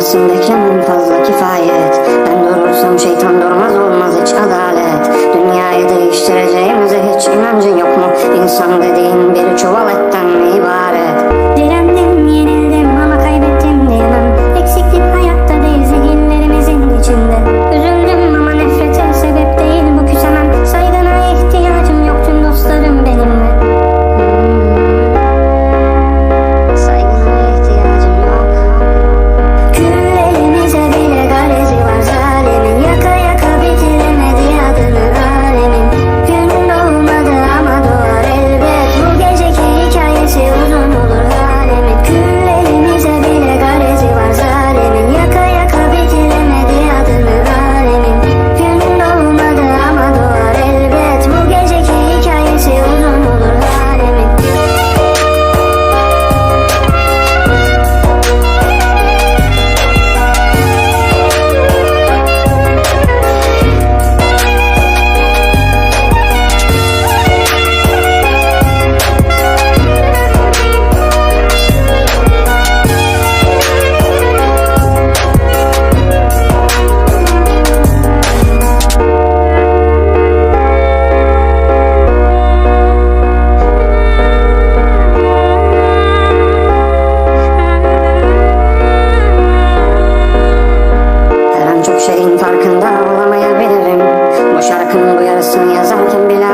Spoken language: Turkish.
Nefesimdekinden fazla kifayet. Ben durursam şeytan durmaz olmaz hiç adalet. Dünyayı değiştireceğimize hiç inancın yok mu? İnsan dediğin bir çuval et şeyin farkında olamayabilirim Bu şarkının bu yarısını yazarken bile